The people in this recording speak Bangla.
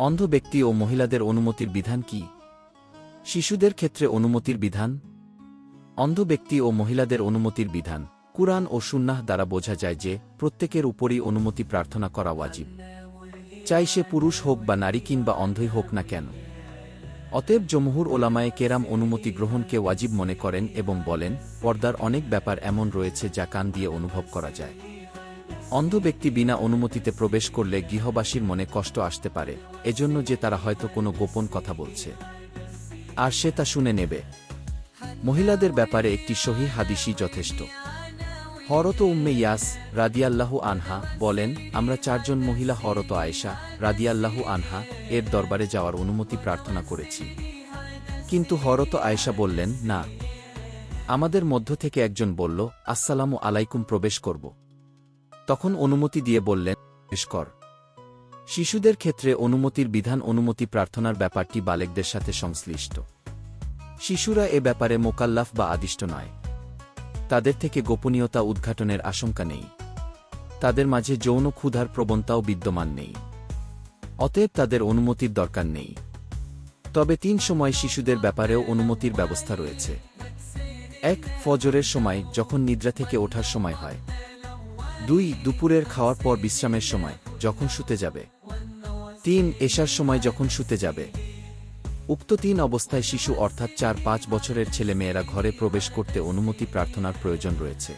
অন্ধ ব্যক্তি ও মহিলাদের অনুমতির বিধান কি? শিশুদের ক্ষেত্রে অনুমতির বিধান? অন্ধ ব্যক্তি ও মহিলাদের অনুমতির বিধান। কুরআন ও সুন্নাহ দ্বারা বোঝা যায় যে, প্রত্যেকের উপরই অনুমতি প্রার্থনা করা ওয়াজিব। চাই সে পুরুষ হোক বা নারী কিংবা অন্ধই হোক না কেন। অতএব জমহুর ওলামায়ে কেরাম অনুমতি গ্রহণকে ওয়াজিব মনে করেন এবং বলেন, পর্দার অনেক ব্যাপার এমন রয়েছে যা কান দিয়ে অনুভব করা যায়। অন্ধ ব্যক্তি বিনা অনুমতিতে প্রবেশ করলে গৃহবাসীর মনে কষ্ট আসতে পারে, এজন্য যে তারা হয়তো কোনো গোপন কথা বলছে। আর সে তা শুনে নেবে। মহিলাদের ব্যাপারে একটি সহি হাদিসই যথেষ্ট। হরত উম্মে ইয়াস রাদিয়াল্লাহু আনহা বলেন, আমরা চারজন মহিলা হরত আয়েশা রাদিয়াল্লাহু আনহা এর দরবারে যাওয়ার অনুমতি প্রার্থনা করেছি। কিন্তু হরত আয়েশা বললেন, না। আমাদের মধ্য থেকে একজন বলল, আসসালামু আলাইকুম, প্রবেশ করব। তখন অনুমতি দিয়ে বললেন কর। শিশুদের ক্ষেত্রে অনুমতির বিধান অনুমতি প্রার্থনার ব্যাপারটি বালেকদের সাথে সংশ্লিষ্ট। শিশুরা এ ব্যাপারে মোকাল্লাফ বা আদিষ্ট নয়। তাদের থেকে গোপনীয়তা উদ্ঘাটনের আশঙ্কা নেই। তাদের মাঝে যৌন ক্ষুধার প্রবণতাও বিদ্যমান নেই। অতএব তাদের অনুমতির দরকার নেই। তবে তিন সময় শিশুদের ব্যাপারেও অনুমতির ব্যবস্থা রয়েছে। এক, ফজরের সময়, যখন নিদ্রা থেকে ওঠার সময় হয়। দুই দুপুরের খাওয়ার পর বিশ্রামের সময়, যখন শুতে যাবে। তিন, এসার সময় যখন শুতে যাবে। উক্ত তিন অবস্থায় শিশু অর্থাৎ চার, পাঁচ বছরের ছেলেমেয়েরা ঘরে প্রবেশ করতে অনুমতি প্রার্থনার প্রয়োজন রয়েছে।